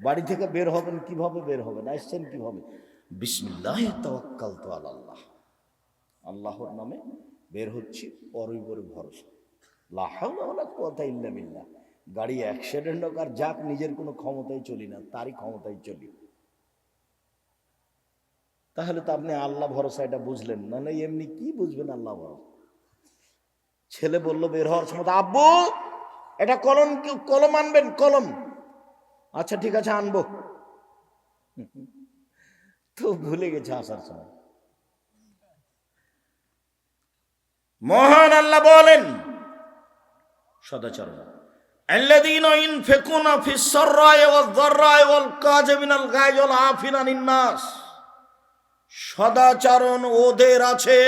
বাড়ি থেকে বের হবেন, কীভাবে বের হবেন, আসছেন কীভাবে? বিসমিল্লাহ তওয়াক্কাল তো আল্লাহ আল্লাহর নামে বের হচ্ছি পরে ভরসা। লাহাউলা গাড়ি অ্যাক্সিডেন্ট হোক আর যাক, নিজের কোনো ক্ষমতায় চলি না, তারই ক্ষমতায় চলি। তাহলে তো আপনি আল্লাহ ভরসা, এটা বুঝলেন না। না, এমনি কি বুঝবেন আল্লাহ ভরসা? ছেলে বলল, বের হওয়ার সময় আব্বু, এটা কলম কলম আনবেন, কলম। আচ্ছা ঠিক আছে আনবো তো ভুলে গেছে আসার সময় মহান আল্লাহ বলেন সদাচরণ الذين ينفقون في السراء والضراء والكاظمين الغيظ والعافين عن الناس সদাচরণ ওদের আছে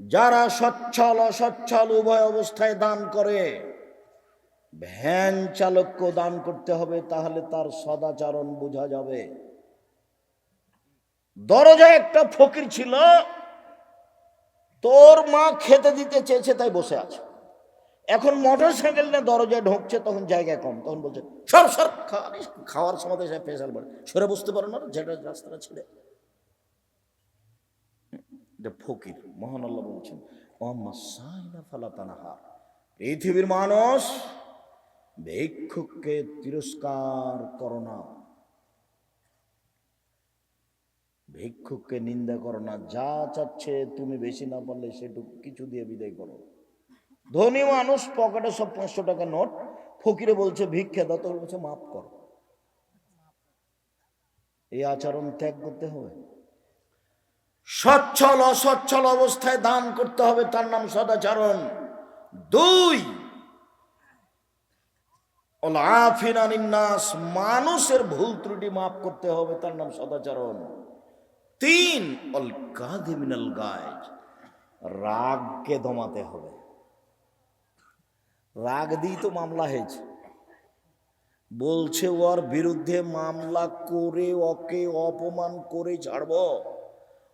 যারা সচ্ছল অসচ্ছল উভয় অবস্থায় দান করে ভ্যান চালককে দান করতে হবে, তাহলে তার সদাচরণ বোঝা যাবে। দরজায় একটা ফকির ছিল, তোর মা খেতে দিতে চেয়েছে, তাই বসে আছে। এখন মোটর সাইকেল নিয়ে দরজায় ঢুকছে, তখন জায়গা কম, তখন বলছে, সর সর খাওয়ার সময় সে পেশাল বলে সরে বুঝতে পারো না, যেটা রাস্তাটা ছেড়ে। ফকির, মহান আল্লাহ বলছেন পৃথিবীর মানুষ ভিক্ষুককে তিরস্কার করো না। ভিক্ষুককে নিন্দা করো না। যা চাচ্ছে তুমি বেশি না পারলে সেটুকু কিছু দিয়ে বিদায় করো। ধনী মানুষ পকেটে সব পাঁচশো টাকা নোট, ফকিরে বলছে, ভিক্ষা দাও। তো বলছে, মাফ করো। এই আচরণ ত্যাগ করতে হবে। সচ্ছল, অসচ্ছল অবস্থায় দান করতে হবে, তার নাম সদাচরণ। দুই আনিন্নাস, মানুষের ভুল ত্রুটি মাফ করতে হবে, তার নাম সদাচরণ। তিন, অল কাদিমিনাল গায় রাগকে দমাতে হবে। রাগ দিয়ে তো মামলা হয়েছে। বলছে, ওর বিরুদ্ধে মামলা করে ওকে অপমান করে ছাড়ব।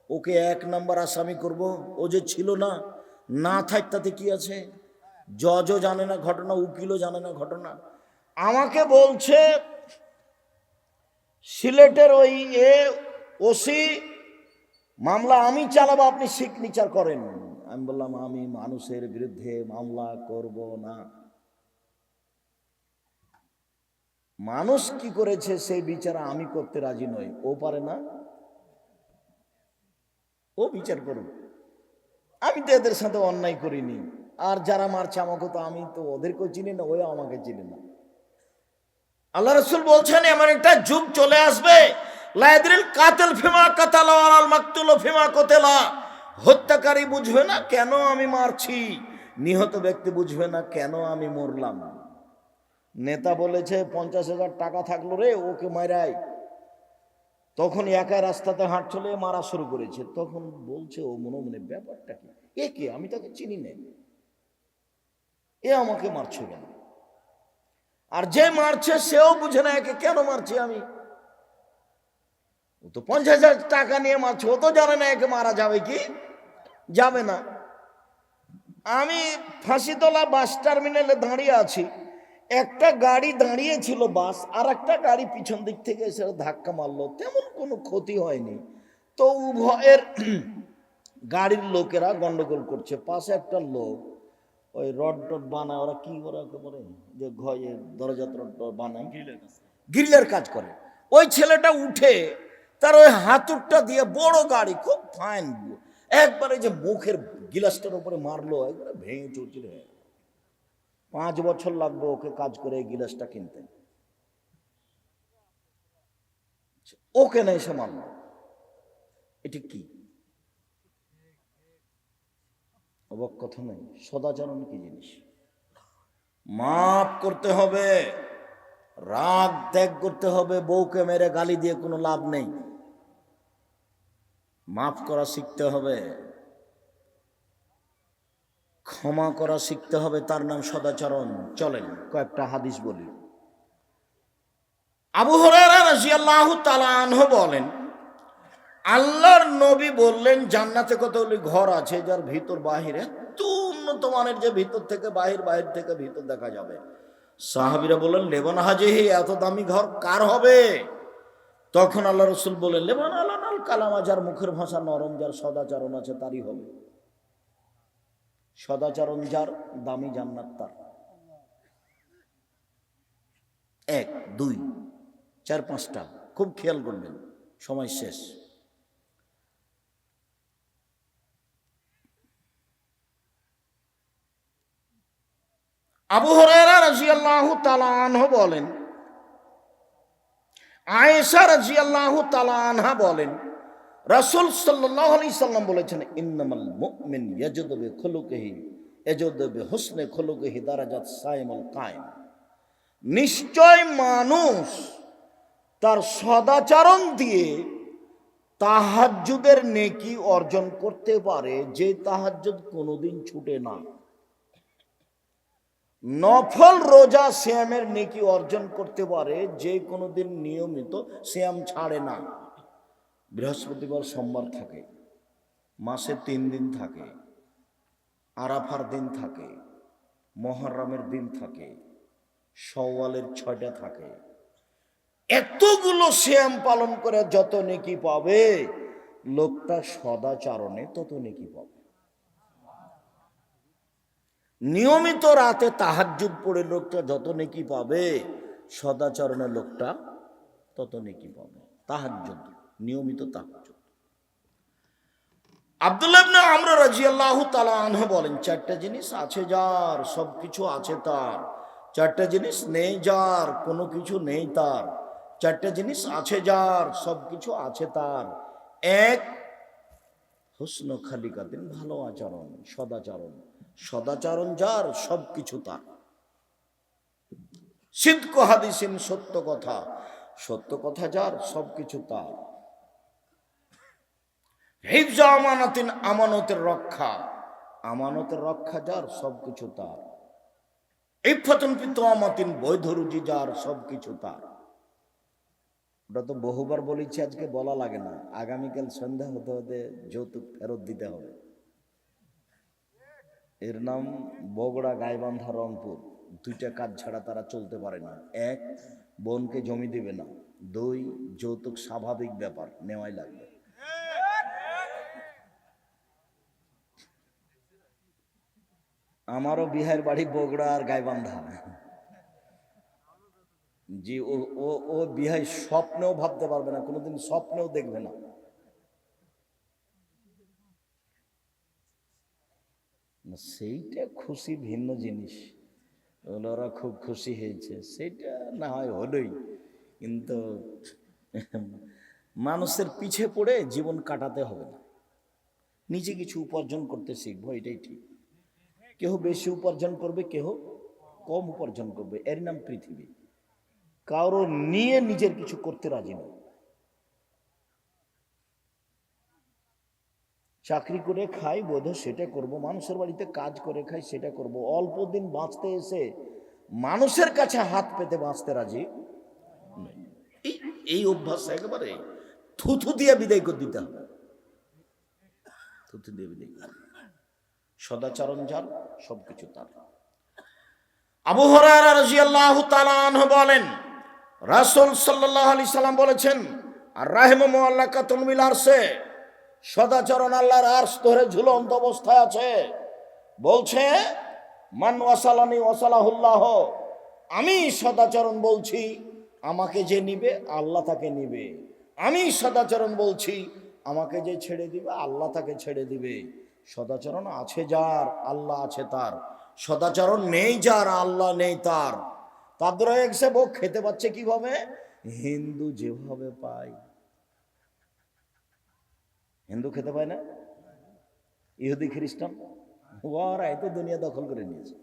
ওকে এক নাম্বার আসামি করব। ও যে ছিল না না থাক তাতে কি আছে? জজও জানে না ঘটনা, উকিলও জানে না ঘটনা। আমাকে বলছে, সিলেটের ওই এ ওসি, মামলা আমি চালাবো, আপনি সিগনেচার করেন। আমি বললাম, আমি মানুষের বিরুদ্ধে মামলা করব না। মানুষ কি করেছে, সেই বিচার আমি করতে রাজি নই। ও পারে না। ও বিচার করুন আমি তো এদের সাথে অন্যায় করিনি। আর যারা মারছে আমাকে তো আমি তো ওদেরকেও চিনি না ওই আমাকে চিনি না। আল্লাহ রসুল বলছেন, এমন একটা যুগ চলে আসবে। লাইদ্রিল কাতেল ফিমা কাতালা আল মাকতুল ফিমা কোতেলা। হত্যাকারী বুঝবে না, কেন আমি মারছি? নিহত ব্যক্তি বুঝবে না, কেন আমি মরলাম? নেতা বলেছে, পঞ্চাশ হাজার টাকা থাকল রে, ওকে মারাই তখন একা রাস্তাতে হাঁট চলে মারা শুরু করেছে। তখন বলছে, ও মনে মনে ব্যাপারটা কি? এ কে? আমি তাকে চিনি না। এ আমাকে মারছে কেন? আর যে মারছে, সেও বুঝে না একে কেন মারছি আমি। ও তো পঞ্চাশ টাকা নিয়ে মারছে, ও তো জানে না একে মারা যাবে কি? যাবে না। আমি ফাঁসিতলা বাস টার্মিনালে দাঁড়িয়ে আছি। একটা গাড়ি দাঁড়িয়ে ছিল বাস, আর একটা গাড়ি পিছন দিক থেকে এসে ধাক্কা মারলো। তেমন কোনো ক্ষতি হয়নি। তো উভয়ের গাড়ির লোকেরা গন্ডগোল করছে। পাশে একটা লোক ওই রড টড বানায় ওরা কি করে ওকে বলে? যে ঘয়ে দরজা টড বানায়। গ্রিলের কাজ করে। ওই ছেলেটা উঠে তার ওই হাতুরটা দিয়ে বড় গাড়ি খুব ফাইন একবারে যে মুখের গিলাসটার উপরে মারলো একবারে ভেঙে চুরচির হয়ে। পাঁচ বছর লাগবে ওকে কাজ করে এই গিলাসটা কিনতে। ওকে না এসে মারল। এটি কি? অবাক কথা নেই সদাচরণ কি জিনিস। মাফ করতে হবে, রাগ ত্যাগ করতে হবে, বউকে মেরে গালি দিয়ে কোনো লাভ নেই। মাফ করা শিখতে হবে, ক্ষমা করা শিখতে হবে, তার নাম সদাচরণ। চলেন, কয়েকটা হাদিস বলি। আবু তাআলা বলেন আল্লাহর নবী বললেন, জান্নাতে কতগুলি ঘর আছে, যার ভিতর বাহিরে এত উন্নত মানের যে ভিতর থেকে বাহির বাহির থেকে ভিতর দেখা যাবে। সাহাবিরা বললেন, লেবান হাজেহি এত দামি ঘর কার হবে? তখন আল্লাহ রসুল বললেন, লেবান আলানাল কালামা যার মুখের ভাষা নরম, যার সদাচরণ আছে তারই হবে। সদাচরণ যার, দামি জান্নাত তার। এক, দুই, চার, পাঁচটা, খুব খেয়াল করবেন, সময় শেষ। আবু হরাইরা রাজিয়াল্লাহু তাআলা আনহু বলেন, আয়েশা রাজিয়াল্লাহু তাআলা আনহা বলেন, রাসূল সাল্লাল্লাহু আলাইহি সাল্লাম বলেছেন, ইন্নামাল মুমিন ইয়াজুদু বিখুলুকিহি, ইয়াজুদু বিহুসনি খুলুকিহি দারাজাত সাইমুল কায়েম। নিশ্চয় মানুষ তার সদাচরণ দিয়ে তাহাজ্জুদের নেকি অর্জন করতে পারে, যে তাহাজ্জুদ কোনোদিন ছুটে না। নফল রোজা শ্যামের নেকি অর্জন করতে পারে, যে কোনো দিন নিয়মিত শ্যাম ছাড়ে না। বৃহস্পতিবার সোমবার থাকে, মাসে তিন দিন থাকে, আরাফার দিন থাকে, মহরমের দিন থাকে সওয়ালের ছয়টা থাকে। এতগুলো শ্যাম পালন করে যত নেকি পাবে, লোকটা সদাচারণে তত নেকি পাবে। নিয়মিত রাতে তাহাজ্জুদ পড়ে লোকটা যত নেকি পাবে সদাচরণের লোকটা তত নেকি পাবে। তাহাজ্জুদ, নিয়মিত তাহাজ্জুদ। আব্দুল্লাহ ইবনে আমর রাদিয়াল্লাহু তাআলা আনহু বলেন, চারটা জিনিস আছে যার সব কিছু আছে তার। চারটা জিনিস নেই যার, কোনো কিছু নেই তার। চারটা জিনিস আছে যার সব কিছু আছে তার। এক, হুসন খালিকাতিন, ভালো আচরণ, সদাচরণ। সদাচরণ যার সব কিছু তার। সিদ্ধ হাদিসিন সত্য কথা সত্য কথা যার সব কিছু তার। হিফজা আমানাতিন আমানতের রক্ষা আমানতের রক্ষা যার সব কিছু তার। ইফাতুন পিত আমাতিন বৈধ রুজি যার সব কিছু তার। ওটা তো বহুবার বলেছি আজকে, বলা লাগে না। আগামীকাল সন্ধ্যা হতে হতে যৌতুক ফেরত দিতে হবে। এর নাম বগড়া গাইবান্ধা রংপুর। দুইটা কাজ ছাড়া তারা চলতে পারে না। এক, বোনকে জমি দেবে না। দুই, যৌতুক স্বাভাবিক ব্যাপার, নেওয়াই লাগবে। আমারও বিহার বাড়ি বগড়া আর গাইবান্ধা। জি ও ও বিহাই স্বপ্নেও ভাবতে পারবে না, কোনোদিন স্বপ্নেও দেখবে না না, সেইটা খুশি ভিন্ন জিনিস। ওরা খুব খুশি হয়েছে, সেইটা না হয় হলোই। কিন্তু মানুষের পিছে পড়ে জীবন কাটাতে হবে না। নিজে কিছু উপার্জন করতে শিখব, এটাই ঠিক। কেহ বেশি উপার্জন করবে, কেহ কম উপার্জন করবে, এর নাম পৃথিবী। কারও নিয়ে নিজের কিছু করতে রাজি নয়। চাকরি করে খাই বোধ সেটা করব। মানুষের বাড়িতে কাজ করে খাই, সেটা করব। অল্প দিন বাঁচতে এসে মানুষের কাছে হাত পেতে বাঁচতে রাজি? এই অভ্যাস একেবারে থুথু দিয়ে বিদায় করে দিতে হবে। থুথু দিয়ে বিদায় সদাচরণ যার, সবকিছু তার। আবু হরারা আনহু বলেন, রাসূল সাল্লাল্লাহু আলাইহি সাল্লাম বলেছেন, আর রাহিমু মুআল্লাকাতুন মিল আরশে। সদাচরণ আল্লাহর আরশ ধরে ঝুলন্ত অবস্থায় আছে। বলছে, মান ওয়াসালানি ওয়াসালাহুল্লাহ, আমি সদাচরণ বলছি, আমাকে যে নিবে, আল্লাহ তাকে নিবে। আমি সদাচরণ বলছি, আমাকে যে ছেড়ে দিবে, আল্লাহ তাকে ছেড়ে দিবে। সদাচরণ আছে যার, আল্লাহ আছে তার। সদাচরণ নেই যার, আল্লাহ নেই তার। তাদের সে বউ খেতে পাচ্ছে কীভাবে? হিন্দু যেভাবে পায়। হিন্দু খেতে পায় না? ইহুদি, খ্রিস্টান? ওরা এত দুনিয়া দখল করে নিয়েছে।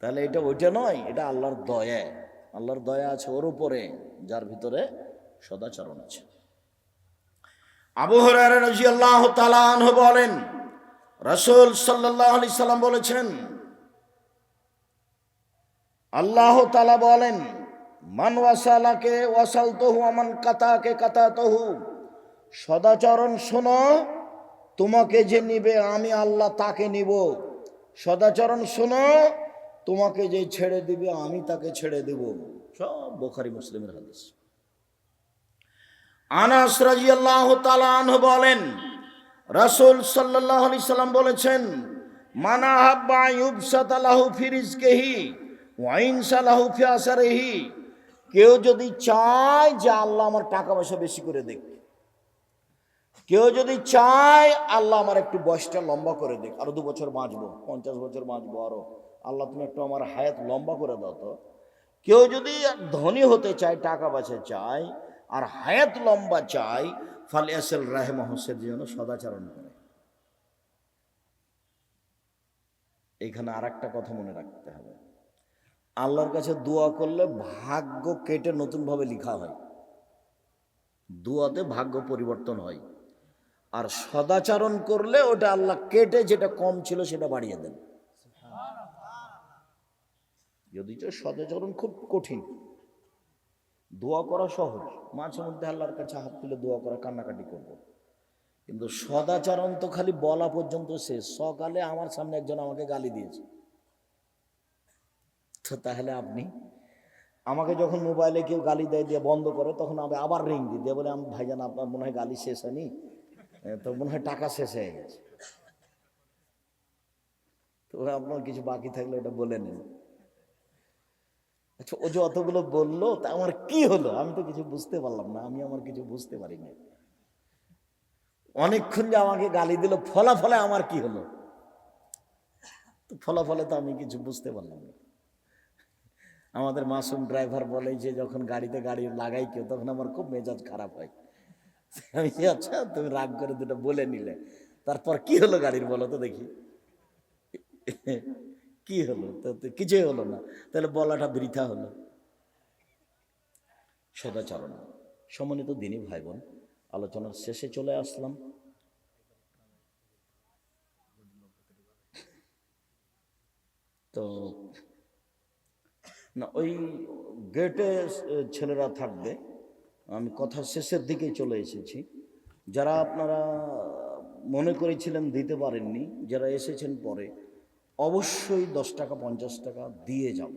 তাহলে এটা ওইটা নয়, এটা আল্লাহর দয়া। আল্লাহর দয়া আছে ওর উপরে, যার ভিতরে সদাচরণ আছে। আবু হরারা রাদিয়াল্লাহু তাআলা আনহু বলেন, রাসূল সাল্লাল্লাহু আলাইহি সাল্লাম বলেছেন, আল্লাহ তাআলা বলেন, মান ওয়াসালাকে ওয়াসালতহু আমান কাতাকে কাতাতহু। সদাচরণ শোনো, তোমাকে যে নিবে আমি আল্লাহ তাকে নিব। সদাচরণ শোনো, তোমাকে যে ছেড়ে দিবে আমি তাকে ছেড়ে দেব। সব বোখারি মুসলিমের হাদিস। আনাস রাজিয়াল্লাহ তালান বলেন, রাসূল সাল্লাল্লাহু আলাইহি সাল্লাম বলেছেন, মানা হাব্বা ইউবসাত লাহু ফি রিজকিহি ওয়া ইনসালাহু ফি আসারিহি। কেউ যদি চায় যে আল্লাহ আমার টাকা পয়সা বেশি করে দেখ কেউ যদি চায়, আল্লাহ আমার একটু বয়সটা লম্বা করে দেখ আরও দু বছর বাঁচবো, পঞ্চাশ বছর বাঁচবো আরও। আল্লাহ, তুমি একটু আমার হায়াত লম্বা করে দাও তো। কেউ যদি ধনী হতে চায়, টাকা পয়সা চায়, আর হায়াত লম্বা চায়, ফালে আসেল রাহেম হোসেন যেন সদাচরণ করে। এখানে আর একটা কথা মনে রাখতে হবে। আল্লাহর কাছে দোয়া করলে ভাগ্য কেটে নতুনভাবে লিখা হয়। দুয়াতে ভাগ্য পরিবর্তন হয়। আর সদাচরণ করলে ওটা আল্লাহ কেটে যেটা কম ছিল সেটা বাড়িয়ে দেন। যদি তো সদাচরণ খুব কঠিন, দোয়া করা সহজ, মাঝে মধ্যে আল্লাহর কাছে হাত তুলে দোয়া করা, কান্নাকাটি করব। কিন্তু সদাচরণ তো খালি বলা পর্যন্ত শেষ। সকালে আমার সামনে একজন আমাকে গালি দিয়েছে। তো তাহলে আপনি আমাকে যখন মোবাইলে কেউ গালি দেয় দিয়ে বন্ধ করে, তখন আমি আবার রিং দিই। দিয়ে বলে, আমি ভাইজান, আপনার মনে হয় গালি শেষ হয়নি? তো মনে হয় টাকা শেষ হয়ে গেছে। তো আপনার কিছু বাকি থাকলে ওটা বলে নেন আচ্ছা ও যে অতগুলো বলল, তা আমার কি হলো? আমি তো কিছু বুঝতে পারলাম না, আমি আমার কিছু বুঝতে পারি না অনেকক্ষণ যে আমাকে গালি দিল, ফলাফলে আমার কি হলো? তো ফলাফলে তো আমি কিছু বুঝতে পারলাম না। আমাদের মাসুম ড্রাইভার বলে যে, যখন গাড়িতে গাড়ি লাগাই কেউ, তখন আমার খুব মেজাজ খারাপ হয়। আমি আচ্ছা তুমি রাগ করে দুটো বলে নিলে। তারপর কি হলো গাড়ির বলো তো দেখি। কি হলো? তো কিছুই হলো না। তাহলে বলাটা বৃথা হলো। সদাচরণ। সমন্বিত দিনী ভাই বোন আলোচনার শেষে চলে আসলাম। তো, না, ওই গেটে ছেলেরা থাকবে। আমি কথা শেষের দিকেই চলে এসেছি। যারা আপনারা মনে করেছিলেন দিতে পারেননি, যারা এসেছেন পরে, অবশ্যই দশ টাকা, পঞ্চাশ টাকা দিয়ে যাব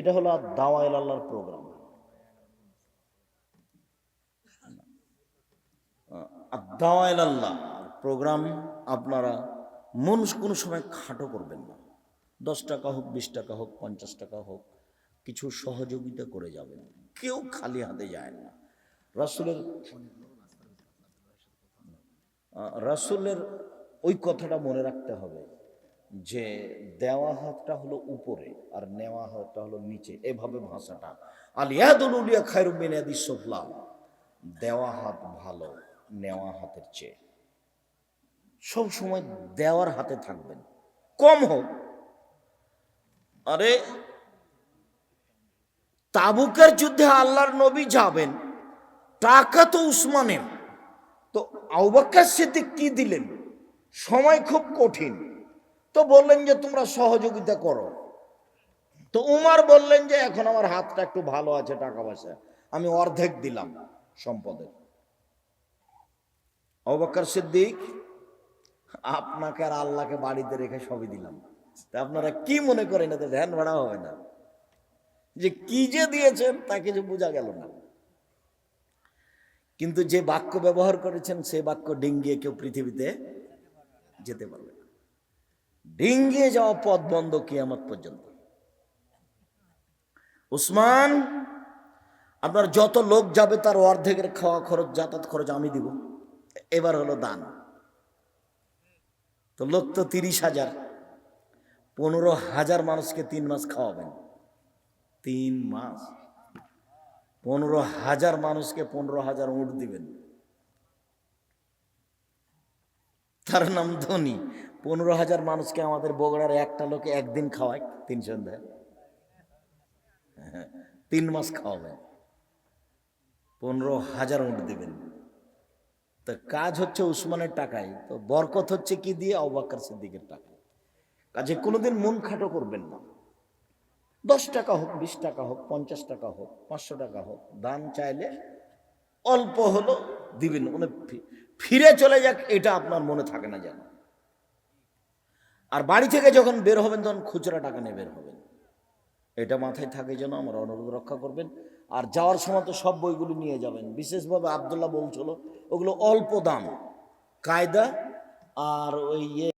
এটা হলো দাওয়াইল আল্লাহর প্রোগ্রাম দাওয়াইল আল্লাহ প্রোগ্রাম আপনারা মন কোনো সময় খাটো করবেন না। দশ টাকা হোক, বিশ টাকা হোক, পঞ্চাশ টাকা হোক, কিছু সহযোগিতা করে যাবেন। কেউ খালি হাতে যায় না। রাসুলের রাসুলের ওই কথাটা মনে রাখতে হবে যে দেওয়া হাতটা হলো উপরে আর নেওয়া হাতটা হলো নিচে। এভাবে ভাষাটা। আলিয়াদুল উলিয়া খায়রুমিন সোফলা দেওয়া হাত ভালো, নেওয়া হাতের চেয়ে। সব সময় দেওয়ার হাতে থাকবেন। কম হোক। আরে তাবুকের যুদ্ধে আল্লাহর নবী যাবেন টাকা তো উসমানের। তো আউবাক্কার সিদ্দিক কি দিলেন? সময় খুব কঠিন। তো বললেন যে, তোমরা সহযোগিতা করো। তো উমার বললেন যে, এখন আমার হাতটা একটু ভালো আছে টাকা পয়সা। আমি অর্ধেক দিলাম সম্পদের। আউবাক্কার সিদ্দিক, আপনাকে আর আল্লাহকে বাড়িতে রেখে সবই দিলাম। তা আপনারা কি মনে করেন? এতে ধ্যান ভাড়া হবে না। যে কি যে দিয়েছেন, তা কিছু বোঝা গেল না। কিন্তু যে বাক্য ব্যবহার করেছেন, সে বাক্য ডিঙ্গিয়ে কেউ পৃথিবীতে যেতে পারবে না। ডিঙ্গিয়ে যাওয়া পথ বন্ধ কিয়ামত পর্যন্ত। উসমান, আপনার যত লোক যাবে, তার অর্ধেকের খাওয়া খরচ, যাতায়াত খরচ আমি দিব। এবার হলো দান। তো লোক তো তিরিশ হাজার, পনেরো হাজার মানুষকে তিন মাস খাওয়াবেন। তিন মাস। পনেরো হাজার মানুষকে পনেরো হাজার উঁট দিবেন। তার নাম ধনী। পনেরো হাজার মানুষকে আমাদের বগড়ার একটা লোকে একদিন খাওয়ায় তিন সন্ধ্যায় হ্যাঁ, তিন মাস খাওয়াবেন। পনেরো হাজার উঁট দিবেন। তো কাজ হচ্ছে উসমানের টাকায়। তো বরকত হচ্ছে কি দিয়ে? অবাক্কার সিদ্দিকের টাকায়। কাজে কোনোদিন মন খাটো করবেন না। দশ টাকা হোক, বিশ টাকা হোক, পঞ্চাশ টাকা হোক, পাঁচশো টাকা হোক দান চাইলে অল্প হলো দিবেন। মানে ফিরে চলে যাক, এটা আপনার মনে থাকে না যেন। আর বাড়ি থেকে যখন বের হবেন, তখন খুচরা টাকা নিয়ে বের হবেন। এটা মাথায় থাকে যেন আমার অনুরোধ রক্ষা করবেন। আর যাওয়ার সময় তো সব বইগুলো নিয়ে যাবেন। বিশেষভাবে আবদুল্লাহ বলছিল, ওগুলো অল্প দাম। কায়দা আর ওই ইয়ে